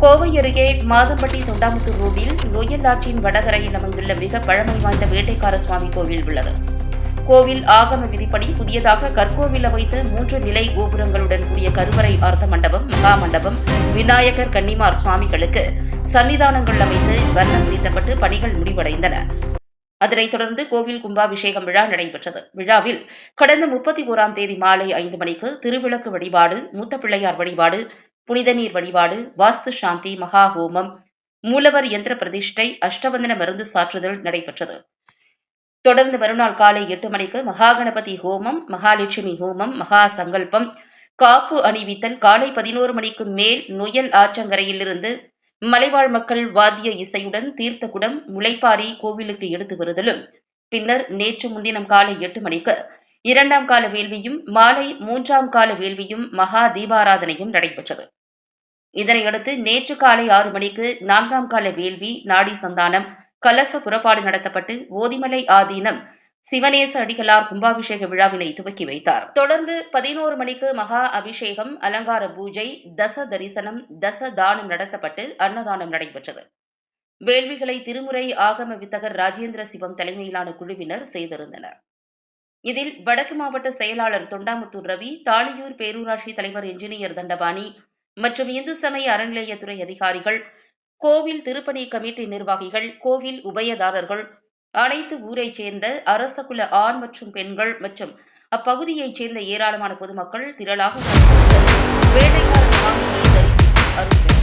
கோவை அருகே மாதம்பட்டி தொண்டாமுத்தூர் ரோடில் நொயல் ஆற்றின் வடகரையில் அமைந்துள்ள மிக பழமை வாய்ந்த வேட்டைக்கார சுவாமி கோவில் உள்ளது. கோவில் ஆகம விதிப்படி புதியதாக கற்கோவில் அமைத்து மூன்று நிலை கோபுரங்களுடன் கூடிய கருவறை ஆர்த்த மண்டபம் மகா மண்டபம் விநாயகர் கன்னிமார் சுவாமிகளுக்கு சன்னிதானங்கள் அமைத்து வர்ணம் தீட்டப்பட்டு பணிகள் முடிவடைந்தன. அதனைத் தொடர்ந்து கோவில் கும்பாபிஷேகம் விழா நடைபெற்றது. விழாவில் கடந்த முப்பத்தி ஓராம் தேதி மாலை ஐந்து மணிக்கு திருவிளக்கு வழிபாடு மூத்த பிள்ளையார் வழிபாடு புனித நீர் வழிபாடு வாஸ்து சாந்தி மகா ஹோமம் மூலவர் யந்திர பிரதிஷ்டை அஷ்டவந்தன மருந்து சாற்றுதல் நடைபெற்றது. தொடர்ந்து மறுநாள் காலை எட்டு மணிக்கு மகாகணபதி ஹோமம் மகாலட்சுமி ஹோமம் மகா சங்கல்பம் காப்பு அணிவித்தல் காலை பதினோரு மணிக்கு மேல் நொயல் ஆற்றங்கரையிலிருந்து மலைவாழ் மக்கள் வாத்திய இசையுடன் தீர்த்த குடம் முளைப்பாரி கோவிலுக்கு எடுத்து வருதலும். பின்னர் நேற்று முன்தினம் காலை எட்டு மணிக்கு இரண்டாம் கால வேள்வியும் மாலை மூன்றாம் கால வேள்வியும் மகா தீபாராதனையும் நடைபெற்றது. இதனையடுத்து நேற்று காலை ஆறு மணிக்கு நான்காம் கால வேள்வி நாடி சந்தானம் கலச புறப்பாடு நடத்தப்பட்டு ஓதிமலை ஆதீனம் சிவனேச அடிகளார் கும்பாபிஷேக விழாவினை துவக்கி வைத்தார். தொடர்ந்து பதினோரு மணிக்கு மகா அபிஷேகம் அலங்கார பூஜை தச தரிசனம் தச தானம் நடத்தப்பட்டு அன்னதானம் நடைபெற்றது. வேள்விகளை திருமுறை ஆகம வித்தகர் ராஜேந்திர சிவம் தலைமையிலான குழுவினர் செய்திருந்தனர். இதில் வடக்கு மாவட்ட செயலாளர் தொண்டாமுத்தூர் ரவி தாளியூர் பேரூராட்சி தலைவர் என்ஜினியர் தண்டபாணி மற்றும் இந்து சமய அறநிலையத்துறை அதிகாரிகள் கோவில் திருப்பணி கமிட்டி நிர்வாகிகள் கோவில் உபயதாரர்கள் அனைத்து ஊரைச் சேர்ந்த அரசகுல ஆண் மற்றும் பெண்கள் மற்றும் அப்பகுதியைச் சேர்ந்த ஏராளமான பொதுமக்கள் திரளாக கலந்து தரிசித்து அருள்